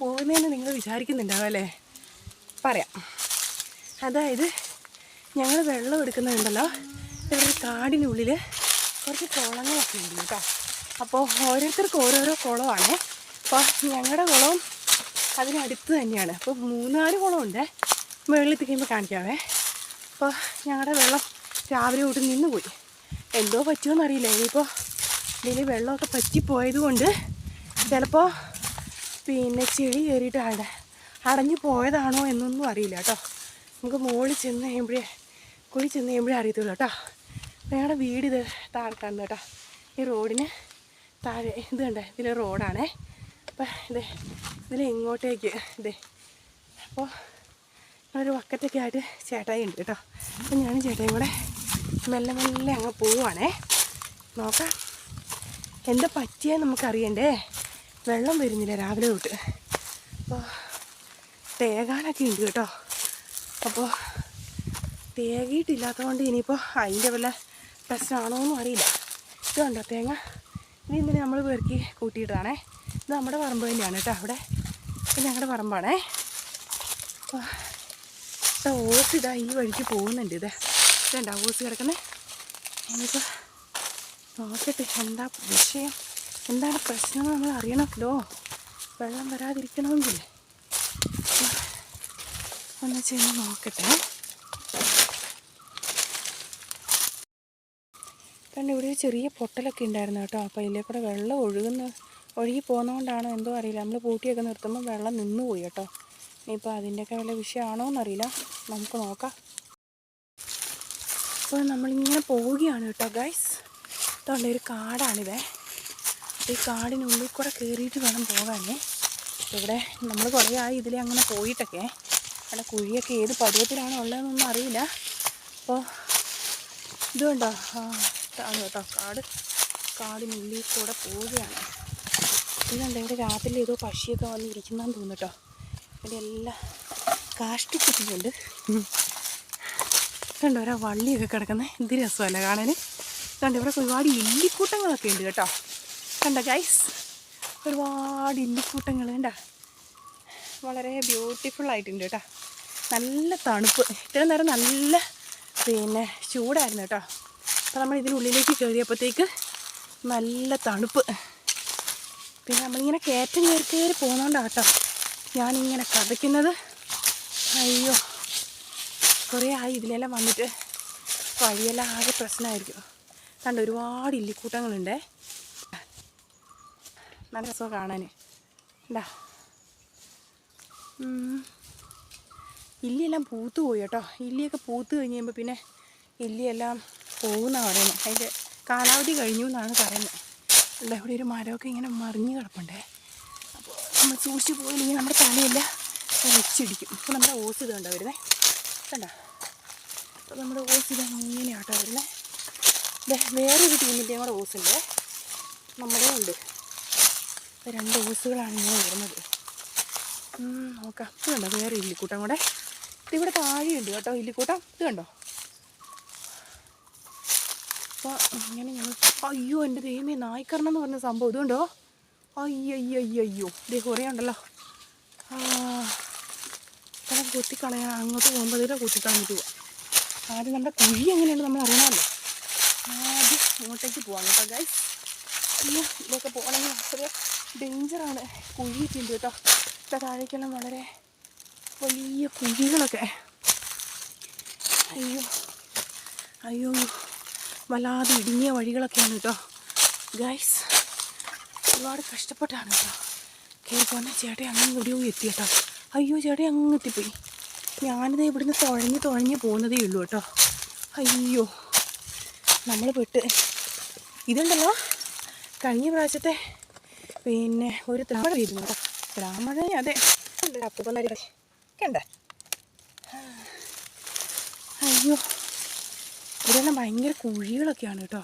പോകുന്നതെന്ന് നിങ്ങൾ വിചാരിക്കുന്നുണ്ടാവും അല്ലേ? പറയാം. അതായത് ഞങ്ങൾ വെള്ളം എടുക്കുന്നുണ്ടല്ലോ ഇവിടെ കാടിനുള്ളിൽ കുറച്ച് കുളങ്ങളൊക്കെ ഉണ്ട് കേട്ടോ. അപ്പോൾ ഓരോരുത്തർക്ക് ഓരോരോ കുളമാണ്. അപ്പോൾ ഞങ്ങളുടെ കുളവും അതിനടുത്ത് തന്നെയാണ്. അപ്പോൾ മൂന്നാൽ കുളമുണ്ട്. വെള്ളം കഴിയുമ്പോൾ കാണിക്കാവേ. അപ്പോൾ ഞങ്ങളുടെ വെള്ളം രാവിലെ തൊട്ട് നിന്ന് പോയി. എന്തോ പറ്റുമോ അറിയില്ല ഇനിയിപ്പോൾ ഇതിൽ വെള്ളമൊക്കെ പറ്റിപ്പോയത് കൊണ്ട് ചിലപ്പോൾ പിന്നെ ചെളി കയറിയിട്ട് അട അടഞ്ഞു പോയതാണോ എന്നൊന്നും അറിയില്ല കേട്ടോ. നമുക്ക് മുകളിൽ ചെന്ന് കഴിയുമ്പോഴേ കുഴി ചെന്ന് കഴിയുമ്പോഴേ അറിയത്തുള്ളൂ കേട്ടോ. ഞങ്ങളുടെ വീട് ഇത് താഴെ കേട്ടോ. ഈ റോഡിന് താഴെ ഇത് കണ്ടേ ഇതിൽ റോഡാണേ. അപ്പം ഇത് ഇതിൽ ഇങ്ങോട്ടേക്ക് ഇതേ. അപ്പോൾ ഒരു വക്കത്തൊക്കെ ആയിട്ട് ചേട്ടായി ഉണ്ട് കേട്ടോ. അപ്പം ഞാനും ചേട്ടായും കൂടെ മെല്ലെ മെല്ലെ അങ്ങ് പോവുകയാണേ നോക്കാം. എന്താ പറ്റിയാൽ നമുക്കറിയണ്ടേ? വെള്ളം വരുന്നില്ല രാവിലെ തൊട്ട്. അപ്പോൾ തേകാനൊക്കെ ഉണ്ട് കേട്ടോ. അപ്പോൾ തേകിയിട്ടില്ലാത്തത് കൊണ്ട് ഇനിയിപ്പോൾ അതിന്റെ വല്ല പ്രശ്നമാണോ എന്നും അറിയില്ല ഇതുണ്ടോ തേങ്ങ? ഇനി ഇന്നലെ നമ്മൾ പെറുക്കി കൂട്ടിയിട്ടതാണേ. ഇത് നമ്മുടെ പറമ്പ് തന്നെയാണ് കേട്ടോ അവിടെ. ഇത് ഞങ്ങളുടെ പറമ്പാണേ. അപ്പോൾ ഓസ് ഇതാ ഈ വഴിക്ക് പോകുന്നുണ്ട് ഇത്. ഇതുണ്ടോ ഓസ് കിടക്കുന്നത് ഇനിയിപ്പോൾ നോക്കട്ടെ എന്താ വിഷയം. എന്താണ് പ്രശ്നം നമ്മൾ അറിയണമല്ലോ. വെള്ളം വരാതിരിക്കണമെങ്കിൽ. ഒന്ന് ചെന്ന് നോക്കട്ടെ. കാരണം ഇവിടെ ചെറിയ പൊട്ടലൊക്കെ ഉണ്ടായിരുന്നു കേട്ടോ. അപ്പോൾ അതിലേ കൂടെ വെള്ളം ഒഴുകുന്ന ഒഴുകി പോകുന്നതുകൊണ്ടാണോ എന്തോ അറിയില്ല. നമ്മൾ പൂട്ടിയൊക്കെ നിർത്തുമ്പോൾ വെള്ളം നിന്ന് പോയി കേട്ടോ. ഇനിയിപ്പോൾ അതിന്റെയൊക്കെ വല്ല വിഷയമാണോ എന്നറിയില്ല. നമുക്ക് നോക്കാം. അപ്പോൾ നമ്മളിങ്ങനെ പോവുകയാണ് കേട്ടോ ഗൈസ് ഇതുകൊണ്ട് ഒരു കാടാണിതേ ഈ കാടിനുള്ളിൽ കൂടെ കയറിയിട്ട് വേണം പോകാനേ. ഇവിടെ നമ്മൾ കുറേ ആയി ഇതിലെ അങ്ങനെ പോയിട്ടൊക്കെ. അവിടെ കുഴിയൊക്കെ ഏത് പരുവത്തിലാണോ ഉള്ളതെന്നൊന്നും അറിയില്ല. അപ്പോൾ ഇതുണ്ടോ ആ ഇതാണ് കേട്ടോ കാട് കാടിനുള്ളിൽ കൂടെ പോവുകയാണ്. ഇതുണ്ട് ഇവിടെ രാത്രി ഏതോ പക്ഷിയൊക്കെ വന്ന് ഇരിക്കുന്നതെന്ന് ഇവിടെ എല്ലാം കാഷ്ടിച്ചിട്ടുണ്ട് കണ്ടോ? ഒരാ വള്ളിയൊക്കെ കിടക്കുന്നത് എന്ത് രസമല്ല കാണാൻ കണ്ടോ? ഇവിടെ ഒരുപാട് ഇല്ലിക്കൂട്ടങ്ങളൊക്കെ ഉണ്ട് കേട്ടോ. കണ്ടോ ഗൈസ് ഒരുപാട് ഇല്ലിക്കൂട്ടങ്ങൾ കണ്ട? വളരെ ബ്യൂട്ടിഫുൾ ആയിട്ടുണ്ട് കേട്ടോ. നല്ല തണുപ്പ്. ഇത്രയും നേരം നല്ല പിന്നെ ചൂടായിരുന്നു കേട്ടോ. അപ്പോൾ നമ്മൾ ഇതിനുള്ളിലേക്ക് കയറിയപ്പോഴത്തേക്ക് നല്ല തണുപ്പ്. പിന്നെ നമ്മളിങ്ങനെ കയറ്റം കയറി കയറി പോകുന്നതുകൊണ്ടാണ് കേട്ടോ ഞാനിങ്ങനെ കഥയ്ക്കുന്നത്. അയ്യോ കുറേ ആയി ഇതിലെല്ലാം വന്നിട്ട് വഴിയെല്ലാം ആകെ പ്രശ്നമായിരിക്കും. കണ്ട ഒരുപാട് ഇല്ലിക്കൂട്ടങ്ങളുണ്ടേ. നല്ല രസമാണ് കാണാൻ ഉണ്ടാ ഇല്ലിയെല്ലാം പൂത്ത് പോയി കേട്ടോ. ഇല്ലിയൊക്കെ പൂത്ത് കഴിഞ്ഞ് കഴിയുമ്പോൾ പിന്നെ ഇല്ലിയെല്ലാം പോകുന്നതാണ് പറയുന്നത് അതിന്റെ കാലാവധി കഴിഞ്ഞു എന്നാണ് പറയുന്നത്. അല്ല ഇവിടെ ഒരു മരമൊക്കെ ഇങ്ങനെ മറിഞ്ഞ് കിടപ്പുണ്ടേ. അപ്പോൾ നമ്മൾ സൂക്ഷിച്ച് പോയില്ലെങ്കിൽ നമ്മുടെ തലയെല്ലാം വെച്ചിടിക്കും. അപ്പോൾ നമ്മുടെ ഓസ് ഇത് കണ്ടോ വരുന്നത് കണ്ട? അപ്പോൾ നമ്മുടെ ഓസ് ഇത് ഇങ്ങനെയാട്ടോ വരുന്നത് വേറൊരു ടീമിന്റെയും കൂടെ ഉണ്ട്. നമ്മുടെ ഉണ്ട്. രണ്ട് ഓസുകളാണ് ഇങ്ങനെ വരുന്നത്. നോക്കാം. ഇത് കണ്ടോ? വേറെ ഇല്ലിക്കൂട്ടം കൂടെ. ഇതിവിടെ താഴെയുണ്ട് കേട്ടോ ഇല്ലിക്കൂട്ടം. ഇത് കണ്ടോ? അപ്പോൾ ഇങ്ങനെ ഞങ്ങൾ അയ്യോ എന്റെ ദൈവമേ നായ്ക്കരണം എന്ന് പറഞ്ഞ സംഭവം. ഇതുകൊണ്ടോ അയ്യോ അയ്യോ അയ്യോ അയ്യോ ഇതേ കുറേ ഉണ്ടല്ലോ. ഇതെല്ലാം കുത്തിക്കളയാൻ അങ്ങോട്ട് പോകുമ്പോൾ ഇതിലെ കുത്തിക്കളഞ്ഞിട്ട് പോവാം ആദ്യം നമ്മുടെ കുഴി എങ്ങനെയാണ് നമ്മൾ അറിയണമല്ലോ. ആദ്യം അങ്ങോട്ടേക്ക് പോവാം കേട്ടോ ഗൈസ് അയ്യോ ഇതിലൊക്കെ പോകണമെങ്കിൽ അത്ര ഡേഞ്ചറാണ് കുഴിയൊക്കെ ഉണ്ട് കേട്ടോ. ഇവിടെ താഴേക്കെല്ലാം വളരെ വലിയ കുഴികളൊക്കെ. അയ്യോ അയ്യോ വല്ലാതെ ഇടുങ്ങിയ വഴികളൊക്കെയാണ് കേട്ടോ. ഗൈസ് ഒരുപാട് കഷ്ടപ്പെട്ടാണ് കേട്ടോ. കയറി ചേട്ടൻ അങ്ങനെ എവിടെയോ എത്തി കേട്ടോ. അയ്യോ ചേട്ടൻ അങ്ങ് എത്തിപ്പോയി. ഞാനിത് ഇവിടുന്ന് തുഴഞ്ഞ് തുഴഞ്ഞ് പോകുന്നതേ ഉള്ളൂ കേട്ടോ. അയ്യോ നമ്മൾ പെട്ട്. ഇതുണ്ടല്ലോ കഴിഞ്ഞ പ്രാവശ്യത്തെ പിന്നെ ഒരു ത്രാമഴ ഇരുന്നു കേട്ടോ. അതെ. അപ്പം കണ്ട അയ്യോ. ഇതെല്ലാം ഭയങ്കര കുഴികളൊക്കെയാണ് കേട്ടോ.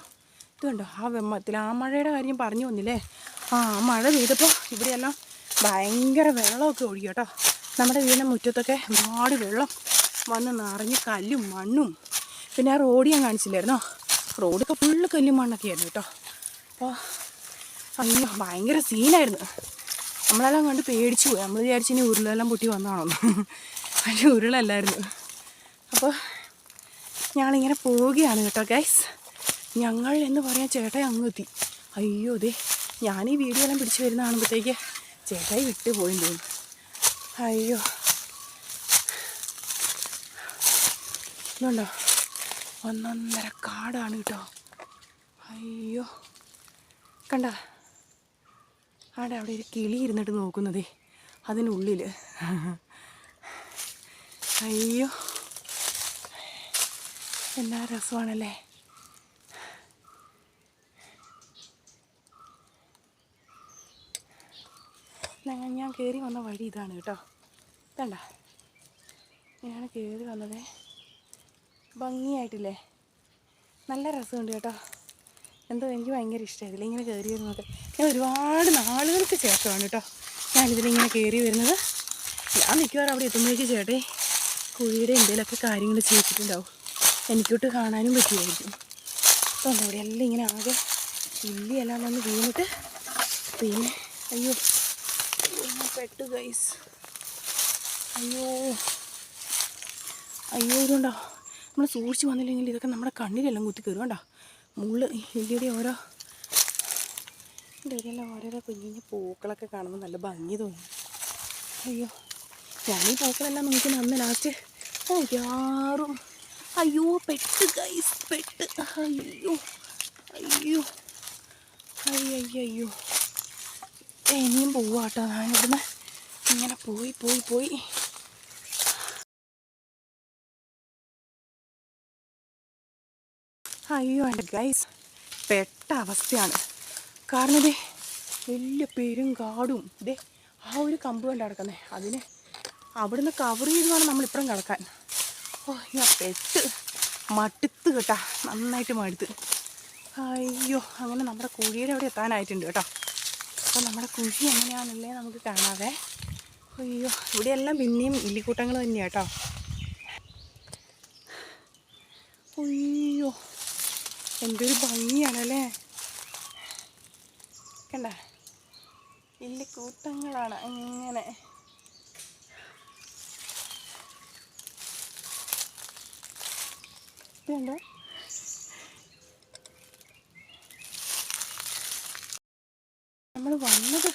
ഇത് കണ്ടോ ആ വെമ്മത്തിൽ ആ മഴയുടെ കാര്യം പറഞ്ഞു വന്നില്ലേ? ആ മഴ പെയ്തപ്പോൾ ഇവിടെയെല്ലാം ഭയങ്കര വെള്ളമൊക്കെ ഒഴുകി കേട്ടോ. നമ്മുടെ വീടിന്റെ മുറ്റത്തൊക്കെ ഒരുപാട് വെള്ളം വന്ന് നിറഞ്ഞ് കല്ലും മണ്ണും. പിന്നെ ആ റോഡ് ഞാൻ കാണിച്ചില്ലായിരുന്നോ? റോഡൊക്കെ ഫുള്ള് കല്ലും മണ്ണൊക്കെ ആയിരുന്നു കേട്ടോ. അപ്പോൾ അയ്യോ ഭയങ്കര സീനായിരുന്നു. നമ്മളെല്ലാം കണ്ട് പേടിച്ചു പോയി. നമ്മൾ വിചാരിച്ചു ഇനി ഉരുളെല്ലാം പൊട്ടി വന്നതാണോ പക്ഷേ ഉരുളല്ലായിരുന്നു. അപ്പോൾ ഞങ്ങളിങ്ങനെ പോവുകയാണ് കേട്ടോ ഗൈസ് ഞങ്ങൾ എന്ന് പറയാൻ ചേട്ടായി അങ്ങ് എത്തി. അയ്യോ ദേ ഞാൻ ഈ വീഡിയോ എല്ലാം പിടിച്ചു വരുന്ന കാണുമ്പോഴത്തേക്ക് ചേട്ടായി വിട്ടു പോയി തോന്നുന്നു. അയ്യോ. ഇതുണ്ടോ? ഒന്നൊന്നര കാടാണ് കേട്ടോ. അയ്യോ. കണ്ട? ആടെ അവിടെ ഒരു കിളി ഇരുന്നിട്ട് നോക്കുന്നതേ അതിനുള്ളിൽ അയ്യോ. എന്നാ രസമാണല്ലേ? ഞാൻ കയറി വന്ന വഴി ഇതാണ് കേട്ടോ. കണ്ട ഇങ്ങനെയാണ് കയറി വന്നത്. ഭംഗിയായിട്ടില്ലേ? നല്ല രസമുണ്ട് കേട്ടോ. എന്തോ എനിക്ക് ഭയങ്കര ഇഷ്ടമായി ഇതിലിങ്ങനെ കയറി വരുന്നത്. ഞാൻ ഒരുപാട് നാളുകൾക്ക് ശേഷമാണ് കേട്ടോ. ഞാനിതിലിങ്ങനെ കയറി വരുന്നത്. ഞാൻ മിക്കവാറും അവിടെ എത്തുമ്പോഴേക്ക് ചേട്ടേ കുഴിയുടെ എന്തെങ്കിലുമൊക്കെ കാര്യങ്ങൾ ചെയ്തിട്ടുണ്ടാവും എനിക്കോട്ട് കാണാനും പറ്റുമായിരിക്കും. അപ്പോൾ എന്താ ഇവിടെ എല്ലാം ഇങ്ങനെ ആകെ ഇല്ലിയെല്ലാം വന്ന് വീണിട്ട് പിന്നെ അയ്യോ പെട്ടു ഗൈസ് അയ്യോ. അയ്യോ ഇതുണ്ടോ? നമ്മൾ സൂക്ഷിച്ച് വന്നില്ലെങ്കിൽ ഇതൊക്കെ നമ്മുടെ കണ്ണിലെല്ലാം കുത്തി കയറും മുള്ള്. ഇല്ലിയുടെ ഓരോ ഇവിടെയെല്ലാം ഓരോരോ കുഞ്ഞു കുഞ്ഞു പൂക്കളൊക്കെ കാണുമ്പോൾ നല്ല ഭംഗി തോന്നി. അയ്യോ ഞാൻ ഈ പൂക്കളെല്ലാം നോക്കി അന്ന് ലാസ്റ്റ് ഒരാറും അയ്യോ പെട്ട് ഗൈസ് പെട്ട്. അയ്യോ അയ്യോ. അയ്യോ അയ്യോ ഇനിയും പോവാട്ടോ ഞാനിവിടുന്ന് ഇങ്ങനെ പോയി പോയി പോയി. അയ്യോ എന്റെ ഗൈസ് പെട്ട അവസ്ഥയാണ്. കാരണം ഇതേ വലിയ പെരും കാടും. ഇതേ ആ ഒരു കമ്പ് കണ്ട് കിടക്കുന്നത് അതിന് അവിടുന്ന് കവർ ചെയ്ത് വേണം നമ്മളിപ്പുറം കിടക്കാൻ. ഓ ഞാൻ പെട്ട് മടുത്ത് കേട്ടാ. നന്നായിട്ട് മടുത്ത്. അയ്യോ അങ്ങനെ നമ്മുടെ കുഴിയുടെ അവിടെ എത്താനായിട്ടുണ്ട് കേട്ടോ. അപ്പോൾ നമ്മുടെ കുഴി എങ്ങനെയാണല്ലേ നമുക്ക് കാണാവേ. അയ്യോ ഇവിടെയെല്ലാം പിന്നെയും ഇല്ലിക്കൂട്ടങ്ങൾ തന്നെയാണ് കേട്ടോ. അയ്യോ. എന്തൊരു ഭംഗിയാണല്ലേ? കണ്ട? ഇല്ല കൂട്ടങ്ങളാണ് അങ്ങനെ നമ്മൾ വന്നത്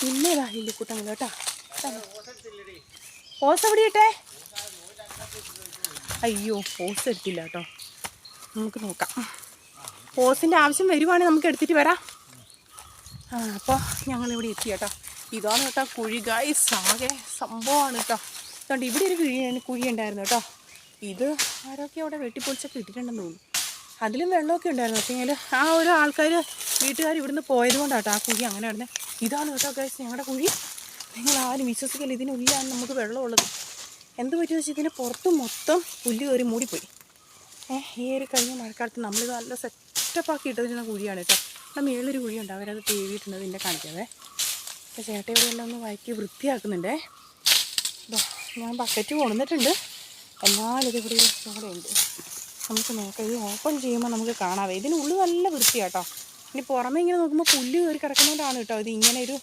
പിന്നെ ഇല്ല ഇല്ലിക്കൂട്ടങ്ങൾ കേട്ടോ. ഓസ് എവിടെ ഇട്ടേ? അയ്യോ ഓസ് എടുത്തില്ല കേട്ടോ. നമുക്ക് നോക്കാം. ഓസിന്റെ ആവശ്യം വരുവാണെങ്കിൽ നമുക്ക് എടുത്തിട്ട് വരാം. ആ അപ്പോൾ ഞങ്ങളിവിടെ എത്തി കേട്ടോ. ഇതാണ് കേട്ടോ കുഴി. ഗൈസ് ആകെ സംഭവമാണ് കേട്ടോ. അതുകൊണ്ട് ഇവിടെ ഒരു കുഴി കുഴി ഉണ്ടായിരുന്നു കേട്ടോ. ഇത് ആരൊക്കെ അവിടെ വെട്ടിപ്പൊളിച്ചൊക്കെ ഇട്ടിട്ടുണ്ടെന്ന് തോന്നുന്നു. അതിലും വെള്ളമൊക്കെ ഉണ്ടായിരുന്നു. പക്ഷേങ്കിൽ ആ ഒരു ആൾക്കാർ വീട്ടുകാർ ഇവിടുന്ന് പോയത് കൊണ്ടാട്ടോ ആ കുഴി അങ്ങനെ ഇടുന്നത് ഇതാണ് കേട്ടോ ഗൈസ് ഞങ്ങളുടെ കുഴി. നിങ്ങൾ ആരും വിശ്വസിക്കില്ല ഇതിനുള്ളിലാണ് നമുക്ക് വെള്ളമുള്ളത്. എന്ത് പറ്റിയെന്ന് വെച്ചാൽ ഇതിന് പുറത്ത് മൊത്തം പുല്ല് കയറി മൂടിപ്പോയി. ഈ ഒരു കഴിഞ്ഞ മഴക്കാലത്ത് നമ്മളിത് നല്ല സെറ്റപ്പാക്കി ഇട്ടിരുന്ന കുഴിയാണ് കേട്ടോ. ആ മേളിലൊരു കുഴിയുണ്ട്. അവരത് തേവിയിട്ടുണ്ട്. ഇതിന്റെ കാണിക്കാതെ അപ്പോൾ ചേട്ട ഇവിടെ എല്ലാം ഒന്ന് വഴക്കി വൃത്തിയാക്കുന്നുണ്ടേ. ഞാൻ ബക്കറ്റ് കൊണ്ടുവന്നിട്ടുണ്ട്. എന്നാലും ഇതിവിടെ ഉണ്ട്. നമുക്ക് നോക്കാം. ഇത് ഓപ്പൺ ചെയ്യുമ്പോൾ നമുക്ക് കാണാവേ. ഇതിനുള്ളിൽ നല്ല വൃത്തിയാട്ടോ ഇനി പുറമെ ഇങ്ങനെ നോക്കുമ്പോൾ പുല്ല് കയറി കിടക്കുന്നതുകൊണ്ടാണ് കേട്ടോ ഇത് ഇങ്ങനെ ഒരു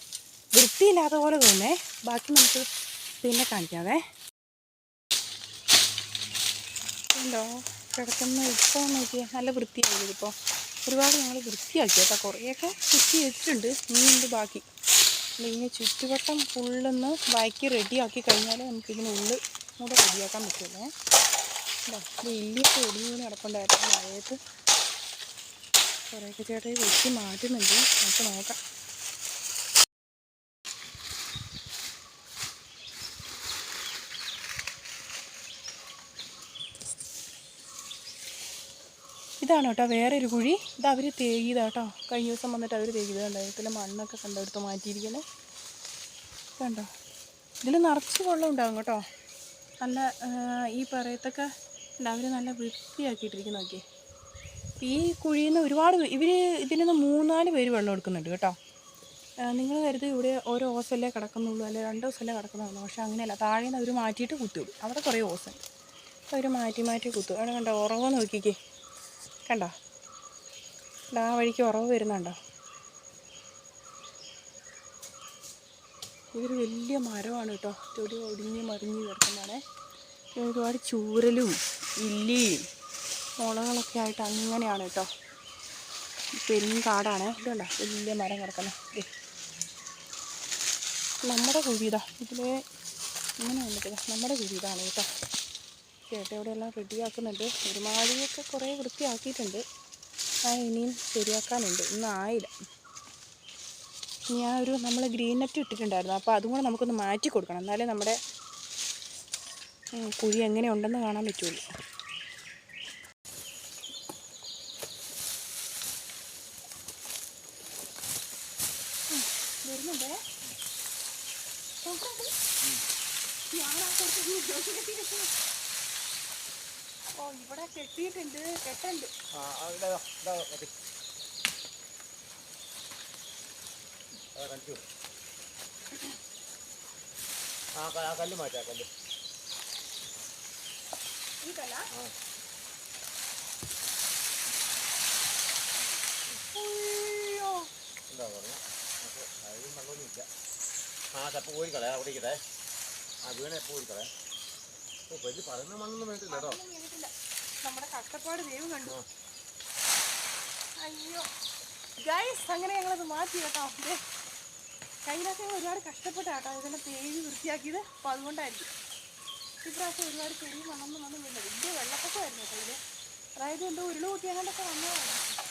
വൃത്തിയില്ലാത്ത പോലെ തോന്നേ ബാക്കി നമുക്ക് പിന്നെ കാണിക്കാവേ. ഉണ്ടോ കിടക്കുന്ന ഇപ്പോൾ നോക്കിയാൽ നല്ല വൃത്തിയായി ഇതിപ്പോൾ ഒരുപാട് ഞങ്ങൾ വൃത്തിയാക്കി കേട്ടോ. കുറേയൊക്കെ ചുറ്റി വെച്ചിട്ടുണ്ട്. ഇനിയുണ്ട് ബാക്കി? ഇനി ചുറ്റുവട്ടം ഫുള്ളൊന്ന് വയക്കി റെഡിയാക്കി കഴിഞ്ഞാൽ നമുക്ക് ഉള്ളിൽ കൂടെ റെഡിയാക്കാൻ പറ്റുള്ളൂ. വലിയൊക്കെ ഒടിഞ്ഞു കിടപ്പുണ്ടായിരുന്നു മഴയത്ത് കുറേയൊക്കെ ചേട്ടായി വെച്ച് മാറ്റുന്നുണ്ട്. നമുക്ക് നോക്കാം. ഇതാണ് കേട്ടോ വേറെ ഒരു കുഴി. ഇത് അവർ തേകിയതാണ് കേട്ടോ. കഴിഞ്ഞ ദിവസം വന്നിട്ട് അവർ തേകിയത് കണ്ടോ ഇതിൽ മണ്ണൊക്കെ കണ്ടെടുത്ത് മാറ്റിയിരിക്കുന്നത് കണ്ടോ? ഇതിൽ നിറച്ച് വെള്ളം ഉണ്ടാകും കേട്ടോ. നല്ല ഈ പറയത്തൊക്കെ അവർ നല്ല വൃത്തിയാക്കിയിട്ടിരിക്കുന്ന നോക്കി ഈ കുഴിയിൽ നിന്ന് ഒരുപാട് ഇവർ ഇതിൽ നിന്ന് മൂന്നാൽ പേര് വെള്ളം എടുക്കുന്നുണ്ട് കേട്ടോ. നിങ്ങൾ കരുതി ഇവിടെ ഓരോ ഓസല്ലേ കിടക്കുന്നുള്ളൂ അല്ലെങ്കിൽ രണ്ട് ഓസല്ലേ കിടക്കുന്നുള്ളൂ. പക്ഷേ അങ്ങനെയല്ല. താഴെ നിന്ന് അവർ മാറ്റിയിട്ട് കുത്തിവിടും അവിടെ കുറേ ഓസുണ്ട് അവർ മാറ്റി മാറ്റി കുത്തും. അവിടെ കണ്ടോ? ഉറവ് നോക്കിക്കേ. കണ്ടോ? ആ വഴിക്ക് ഉറവ് വരുന്നുണ്ടോ? ഇതൊരു വലിയ മരമാണ് കേട്ടോ. ചെടി ഒടിഞ്ഞ് മറിഞ്ഞ് കിടക്കുന്നതാണ്. ഒരുപാട് ചൂരലും ഇല്ലിയും മുളകളൊക്കെ ആയിട്ട് അങ്ങനെയാണ് കേട്ടോ. പെരുങ്കാടാണ് ഇതുണ്ടോ വലിയ മരം കിടക്കുന്നത് നമ്മുടെ കുഴിതാ ഇതിലെ ഇങ്ങനെ വന്നിട്ടില്ല. നമ്മുടെ കുഴിതാണ് കേട്ടോ. ചേട്ട ഇവിടെയെല്ലാം റെഡിയാക്കുന്നുണ്ട്. ഒരുമാതിരിയൊക്കെ കുറേ വൃത്തിയാക്കിയിട്ടുണ്ട്. ആ ഇനിയും ശരിയാക്കാനുണ്ട്. ഇന്നും ആയില്ല. ഇനി ആ ഒരു നമ്മൾ ഗ്രീൻ നെറ്റ് ഇട്ടിട്ടുണ്ടായിരുന്നു. അപ്പോൾ അതും കൂടെ നമുക്കൊന്ന് മാറ്റി കൊടുക്കണം. എന്നാലേ നമ്മുടെ കുഴി എങ്ങനെ ഉണ്ടെന്ന് കാണാൻ പറ്റുള്ളൂ. വരുന്നുണ്ടേ? നോക്ക് നോക്ക്. ഞാനാ കുറച്ച്. ഓ ഇവിടെ കെട്ടിയിട്ടുണ്ട് കെട്ടുണ്ട്. ആ, ആ, ഇതാ, ഇതാ, മതി. ആ. ആ ആ കല്ല് മാറ്റാ കല്ല്. ഇതല്ല ആ. അയ്യോ. എന്താ പറഞ്ഞു? നമുക്ക് അതിലും വെള്ളമൊന്നും ഇല്ല. ആ ചപ്പ് കോരിക്കളെ അവിടെ ഇരിക്കട്ടെ. ആ വീണ എപ്പോൾ പോയി ഓ വലിയ പറയുന്ന മണ്ണൊന്നും വേണ്ടില്ല കേട്ടോ. ഒന്നും വീണിട്ടില്ല. നമ്മുടെ കഷ്ടപ്പാട് ദൈവം കണ്ടു. അയ്യോ. ഗൈസ് അങ്ങനെ ഞങ്ങളത് മാറ്റി കേട്ടോ. ഞങ്ങൾ ഒരുപാട് കഷ്ടപ്പെട്ട കേട്ടോ. ഇതിനെ തേഴി വൃത്തിയാക്കിയത്. അപ്പോൾ അതുകൊണ്ടായിരിക്കും. ഇപ്രാവശ്യം ഒരുപാട് ചെറിയ മണ്ണൊന്നും വന്നു വലിയ വെള്ളപ്പൊക്കമായിരുന്നു കേട്ടോ ഇതിൽ അതായത് എന്തോ ഉരുൾ കൂട്ടി അങ്ങനെയൊക്കെ വന്നതാണ്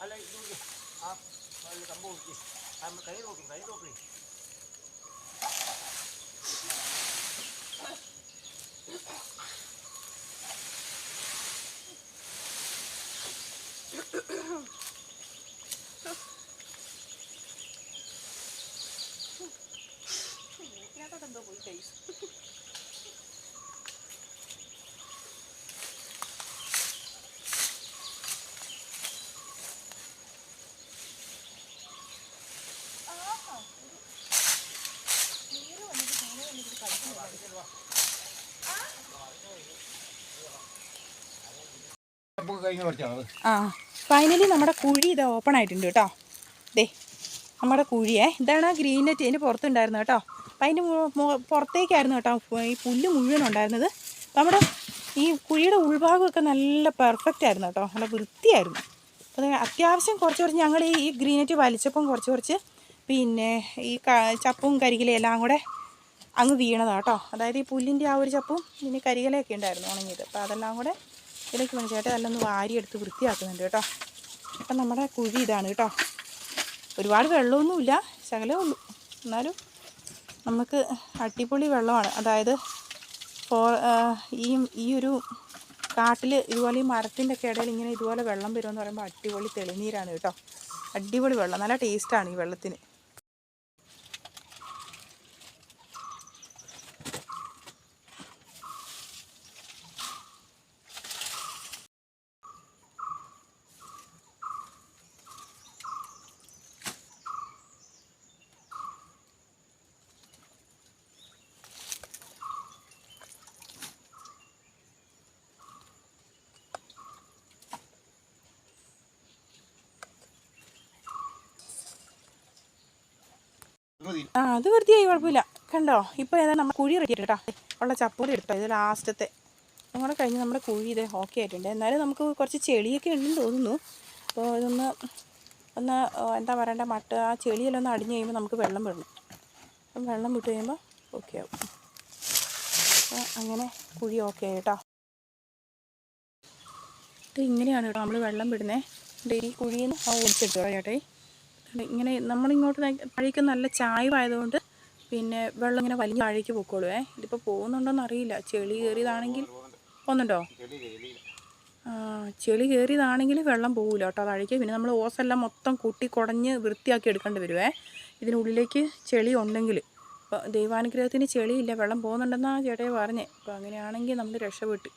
അല്ല ഇത് നോക്കി ആ അതിൽ കമ്പ് നോക്കി ആ കൈ നോക്കി കൈ നോക്കി മൂക്കിനകത്തോട്ട് എന്തോ പോയി ഗൈസ് നമുക്ക് കഴിഞ്ഞ പഠിച്ചാണ് ആ ഫൈനലി നമ്മുടെ കുഴി ഇത് ഓപ്പൺ ആയിട്ടുണ്ട് കേട്ടോ. ദേ നമ്മുടെ കുഴിയേ. ഇതാണ് ആ ഗ്രീൻ നെറ്റ് അതിന് പുറത്തുണ്ടായിരുന്നു കേട്ടോ. അപ്പം അതിന്റെ പുറത്തേക്കായിരുന്നു കേട്ടോ ഈ പുല്ല് മുഴുവൻ ഉണ്ടായിരുന്നത്. അപ്പം നമ്മുടെ ഈ കുഴിയുടെ ഉൾഭാഗമൊക്കെ നല്ല പെർഫെക്റ്റ് ആയിരുന്നു കേട്ടോ. നല്ല വൃത്തിയായിരുന്നു. അത് അത്യാവശ്യം കുറച്ച് കുറച്ച് ഞങ്ങൾ ഈ ഗ്രീനറ്റ് വലിച്ചപ്പം കുറച്ച് കുറച്ച് പിന്നെ ഈ ചപ്പും കരികിലെല്ലാം കൂടെ അങ്ങ് വീണതാണ് കേട്ടോ അതായത് ഈ പുല്ലിന്റെ ആ ഒരു ചപ്പും പിന്നെ കരികലയൊക്കെ ഉണ്ടായിരുന്നു ഉണങ്ങിയത്. അപ്പോൾ അതെല്ലാം കൂടെ ഇതിലേക്ക് വേണം എല്ലാം ഒന്ന് വാരിയെടുത്ത് വൃത്തിയാക്കുന്നുണ്ട് കേട്ടോ അപ്പം നമ്മുടെ കുഴി ഇതാണ് കേട്ടോ ഒരുപാട് വെള്ളമൊന്നുമില്ല ശകലേ ഉള്ളൂ. എന്നാലും നമുക്ക് അടിപൊളി വെള്ളമാണ്. അതായത് ഫോ ഈ ഈ ഒരു കാട്ടിൽ ഇതുപോലെ ഈ മരത്തിന്റെ ഒക്കെ ഇടയിൽ ഇങ്ങനെ ഇതുപോലെ വെള്ളം വരുമെന്ന് പറയുമ്പോൾ അടിപൊളി തെളിനീരാണ് കേട്ടോ അടിപൊളി വെള്ളം. നല്ല ടേസ്റ്റാണ് ഈ വെള്ളത്തിന്. അത് വൃത്തിയായി കുഴപ്പമില്ല. കണ്ടോ? ഇപ്പോൾ ഏതാ നമ്മൾ കുഴി റെഡി കേട്ടോ. ഉള്ള ചപ്പൂടി എടുത്തോ ഇത് ലാസ്റ്റത്തെ നമ്മുടെ കഴിഞ്ഞ് നമ്മുടെ കുഴി ഇത് ഓക്കെ ആയിട്ടുണ്ട്. എന്നാലും നമുക്ക് കുറച്ച് ചെളിയൊക്കെ ഉണ്ടെന്ന് തോന്നുന്നു. അപ്പോൾ ഇതൊന്ന് ഒന്ന് എന്താ പറയണ്ട മട്ട് ആ ചെളിയെല്ലാം ഒന്ന് അടിഞ്ഞ് കഴിയുമ്പോൾ നമുക്ക് വെള്ളം വിടണം. അപ്പം വെള്ളം വിട്ട് കഴിയുമ്പോൾ ഓക്കെ ആവും. അങ്ങനെ കുഴി ഓക്കെ ആയി കേട്ടോ. ഇത് ഇങ്ങനെയാണ് കേട്ടോ നമ്മൾ വെള്ളം വിടുന്നത് ഈ കുഴിയിൽ നിന്ന് ആ ഓടിച്ചിട്ടോ ചേട്ടേ ഇങ്ങനെ നമ്മളിങ്ങോട്ട് താഴേക്ക് നല്ല ചായവായതുകൊണ്ട് പിന്നെ വെള്ളം ഇങ്ങനെ വലിയ താഴേക്ക് പൊക്കോളൂ ഏ ഇതിപ്പോൾ പോകുന്നുണ്ടോയെന്ന് അറിയില്ല ചെളി കയറിയതാണെങ്കിൽ പോകുന്നുണ്ടോ? ചെളി കയറിയതാണെങ്കിൽ വെള്ളം പോകില്ല കേട്ടോ താഴേക്ക്. പിന്നെ നമ്മൾ ഓസെല്ലാം മൊത്തം കൂട്ടി കുടഞ്ഞ് വൃത്തിയാക്കി എടുക്കേണ്ടി വരുവേ. ഇതിനുള്ളിലേക്ക് ചെളി ഉണ്ടെങ്കിൽ അപ്പോൾ ദൈവാനുഗ്രഹത്തിന് ചെളിയില്ല വെള്ളം പോകുന്നുണ്ടെന്നാണ് ചേട്ടയെ പറഞ്ഞേ. അപ്പോൾ അങ്ങനെയാണെങ്കിൽ നമ്മൾ രക്ഷപ്പെട്ട്.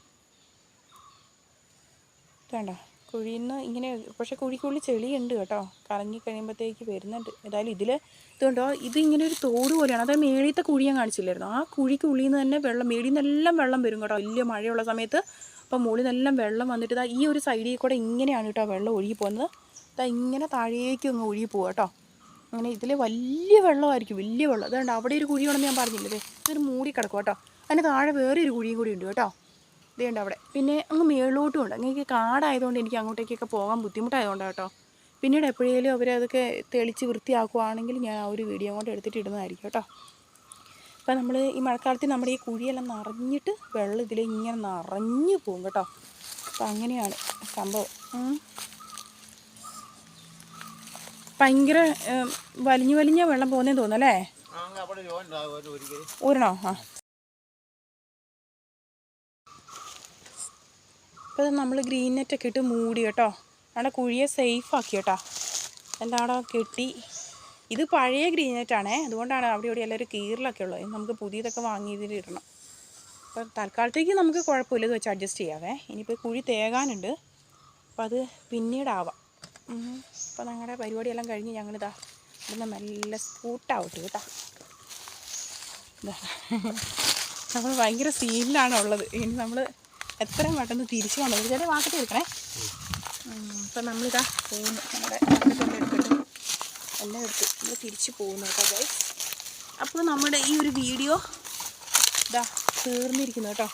വേണ്ട കുഴിയിൽ ഇങ്ങനെ പക്ഷേ കുഴിക്കുള്ളിൽ ചെളിയുണ്ട് കേട്ടോ. കറങ്ങി കഴിയുമ്പോഴത്തേക്ക് വരുന്നുണ്ട്. ഏതായാലും ഇതിൽ ഇതുകൊണ്ടോ ഇത് ഇങ്ങനെ ഒരു തോട് പോലെയാണ്. അതായത് മേളിത്തെ കുഴി ഞാൻ കാണിച്ചില്ലായിരുന്നു. ആ കുഴിക്കുള്ളിൽ നിന്ന് തന്നെ വെള്ളം മേളിയിൽ നിന്നെല്ലാം വെള്ളം വരും കേട്ടോ. വലിയ മഴയുള്ള സമയത്ത് അപ്പം മുകളിൽ നിന്നെല്ലാം വെള്ളം വന്നിട്ട് ഇതാ ഈ ഒരു സൈഡിൽ കൂടെ ഇങ്ങനെയാണ് കേട്ടോ വെള്ളം ഒഴുകി പോകുന്നത്. ഇതാ ഇങ്ങനെ താഴേക്ക് ഒന്ന് ഒഴുകി പോകും കേട്ടോ. അങ്ങനെ ഇതിൽ വലിയ വെള്ളമായിരിക്കും. വലിയ വെള്ളം. അതുകൊണ്ട് അവിടെ ഒരു കുഴിയാണെന്ന് ഞാൻ പറഞ്ഞില്ലേ? ഇതൊരു മൂടി കിടക്കും കേട്ടോ. അതിന് താഴെ വേറെ ഒരു കുഴിയും കൂടി ഉണ്ട് കേട്ടോ. ഇതേണ്ട അവിടെ. പിന്നെ അങ്ങ് മേളിലോട്ടും ഉണ്ട്. അങ്ങനെ കാടായതുകൊണ്ട് എനിക്ക് അങ്ങോട്ടേക്കൊക്കെ പോകാൻ ബുദ്ധിമുട്ടായതുകൊണ്ട് കേട്ടോ. പിന്നീട് എപ്പോഴേലും അവർ അതൊക്കെ തെളിച്ച് വൃത്തിയാക്കുവാണെങ്കിൽ ഞാൻ ആ ഒരു വീഡിയോ കൊണ്ട് എടുത്തിട്ട് ഇടുന്നതായിരിക്കും കേട്ടോ. അപ്പോൾ നമ്മൾ ഈ മഴക്കാലത്ത് നമ്മുടെ ഈ കുഴിയെല്ലാം നിറഞ്ഞിട്ട് വെള്ളം ഇതിൽ ഇങ്ങനെ നിറഞ്ഞു പോകും കേട്ടോ. അപ്പം അങ്ങനെയാണ് സംഭവം. ഭയങ്കര വലിഞ്ഞു വലിഞ്ഞ വെള്ളം പോകുന്നതെന്ന് തോന്നുന്നു അല്ലേ? ആ. അപ്പോൾ നമ്മൾ ഗ്രീൻ നെറ്റൊക്കെ ഇട്ട് മൂടി കേട്ടോ. അവിടെ കുഴിയെ സേഫ് ആക്കി കേട്ടോ. എല്ലാം അവിടെ കെട്ടി? ഇത് പഴയ ഗ്രീൻ നെറ്റാണേ അതുകൊണ്ടാണ് അവിടെ ഇവിടെ എല്ലാവരും കീറിലൊക്കെ ഉള്ളത്. നമുക്ക് പുതിയതൊക്കെ വാങ്ങി ഇതിൽ ഇടണം. അപ്പോൾ തൽക്കാലത്തേക്ക് നമുക്ക് കുഴപ്പമില്ല. ഇത് വെച്ച് അഡ്ജസ്റ്റ് ചെയ്യാവേ. ഇനിയിപ്പോൾ കുഴി തേകാനുണ്ട്. അപ്പോൾ അത് പിന്നീടാവാം. അപ്പോൾ ഞങ്ങളുടെ പരിപാടിയെല്ലാം കഴിഞ്ഞ് ഞങ്ങളിതാ ഇവിടുന്ന് നല്ല സ്കൂട്ടാവട്ടെ കേട്ടോ. ഇതാ. നമ്മൾ ഭയങ്കര സീനിലാണ് ഉള്ളത് ഇനി നമ്മൾ എത്രയും പെട്ടെന്ന് തിരിച്ചു കൊണ്ടു ചെറിയ വാക്കത്തി എടുക്കണേ. അപ്പം നമ്മളിതാ പോകുന്നു. നമ്മുടെ എല്ലാം എടുത്ത് നമ്മൾ തിരിച്ചു പോകുന്നു കേട്ടോ ഗൈസ് അപ്പോൾ നമ്മുടെ ഈ ഒരു വീഡിയോ ഇതാ തീർന്നിരിക്കുന്നു കേട്ടോ.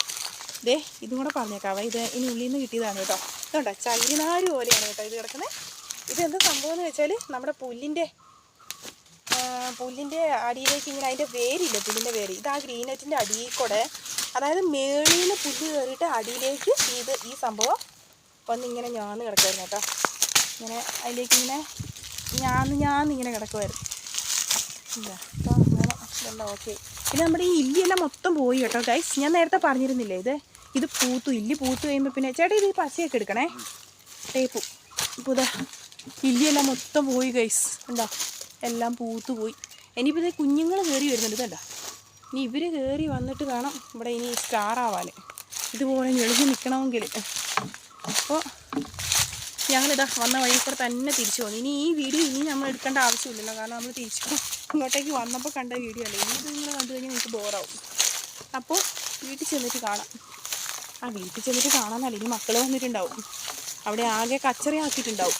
ഇതേ ഇതും കൂടെ പറഞ്ഞേക്കാവേ ഇത് ഇനി ഉള്ളിൽ നിന്ന് കിട്ടിയതാണ് കേട്ടോ. ഇതുണ്ടോ? ചകിരിനാര് പോലെയാണ് കേട്ടോ ഇത് കിടക്കുന്നത് ഇതെന്ത് സംഭവം എന്ന് വെച്ചാൽ നമ്മുടെ പുല്ലിന്റെ പുല്ലിന്റെ അടിയിലേക്ക് ഇങ്ങനെ അതിന്റെ വേരില്ല? പുല്ലിന്റെ വേര്. ഇത് ആ ഗ്രീൻ നെറ്റിന്റെ അടിയിൽ കൂടെ അതായത് മേളിൽ നിന്ന് പുല്ല് കയറിയിട്ട് അടിയിലേക്ക് ഇത് ഈ സംഭവം ഒന്നിങ്ങനെ ഞാന്ന് കിടക്കുമായിരുന്നു കേട്ടോ. ഇങ്ങനെ അതിലേക്ക് ഇങ്ങനെ ഞാന്ന് ഞാന്ന് ഇങ്ങനെ കിടക്കുമായിരുന്നു ഇതെല്ലാം ഓക്കെ പിന്നെ നമ്മുടെ ഈ ഇല്ലിയെല്ലാം മൊത്തം പോയി കേട്ടോ ഗൈസ് ഞാൻ നേരത്തെ പറഞ്ഞിരുന്നില്ലേ ഇത് ഇത് പൂത്തു ഇല്ലി പൂത്തു കഴിയുമ്പോൾ പിന്നെ ചേട്ടാ ഇത് ഈ പശയൊക്കെ എടുക്കണേ. ടേപ്പു ഇപ്പോൾ ഇതാ ഇല്ലിയെല്ലാം മൊത്തം പോയി ഗൈസ് എന്താ എല്ലാം പൂത്തു പോയി. ഇനിയിപ്പോൾ ഇത് കുഞ്ഞുങ്ങൾ കയറി വരുന്നുണ്ട് ഇതല്ല ഇനി ഇവർ കയറി വന്നിട്ട് വേണം ഇവിടെ ഇനി സ്റ്റാർ ആവാൻ ഇതുപോലെ ഞെളിഞ്ഞ് നിൽക്കണമെങ്കിൽ അപ്പോൾ ഞങ്ങളിതാ വന്ന വഴി കൂടെ തന്നെ തിരിച്ചു പോകുന്നു ഇനി ഈ വീഡിയോ ഇനി നമ്മൾ എടുക്കേണ്ട ആവശ്യമില്ലല്ലോ. കാരണം നമ്മൾ തിരിച്ചു ഇങ്ങോട്ടേക്ക് വന്നപ്പോൾ കണ്ട വീഡിയോ അല്ലേ? ഇനി ഇത് നിങ്ങൾ കണ്ടു കഴിഞ്ഞാൽ നിങ്ങൾക്ക് ബോറാവും. അപ്പോൾ വീട്ടിൽ ചെന്നിട്ട് കാണാം. ആ വീട്ടിൽ ചെന്നിട്ട് കാണാനല്ല ഇനി മക്കൾ വന്നിട്ടുണ്ടാവും. അവിടെ ആകെ കച്ചറയാക്കിയിട്ടുണ്ടാവും.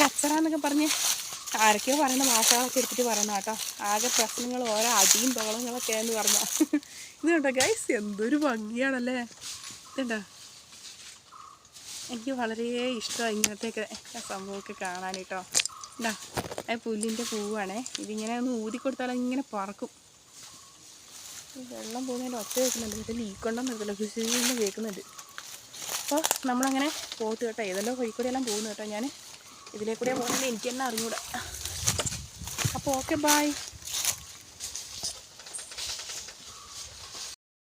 കച്ചറ എന്നൊക്കെ പറഞ്ഞ് ആരൊക്കെയോ പറയുന്ന ഭാഷകളൊക്കെ എടുത്തിട്ട് പറയുന്ന കേട്ടോ. ആകെ പ്രശ്നങ്ങൾ ഓരോ അടിയും ബഹളങ്ങളൊക്കെ എന്ന് പറഞ്ഞ. ഇത് കണ്ടോ ഗൈസ് എന്തൊരു ഭംഗിയാണല്ലേ? ഇതുണ്ടോ? എനിക്ക് വളരെ ഇഷ്ടമാണ് ഇങ്ങനത്തെയൊക്കെ സംഭവമൊക്കെ കാണാൻ കേട്ടോ ഇതാ ആ പുല്ലിന്റെ പൂവാണേ. ഇതിങ്ങനെ ഒന്ന് ഊതി കൊടുത്താൽ ഇങ്ങനെ പറക്കും. വെള്ളം പോകുന്നതിന്റെ ഒറ്റ കേൾക്കുന്നുണ്ട്. ഇത് ലീക്കൊണ്ടെന്ന് എടുക്കില്ല കൃഷി കേൾക്കുന്നുണ്ട്. അപ്പോൾ നമ്മളങ്ങനെ പോത്ത് കേട്ടോ ഏതെല്ലാം വഴിക്കൂടെയെല്ലാം പോകുന്നു കേട്ടോ ഞാൻ. ഇതിലേ കൂടെ പോകുന്നത് എനിക്ക് തന്നെ അറിഞ്ഞൂടാ. അപ്പോൾ ഓക്കെ ബായ്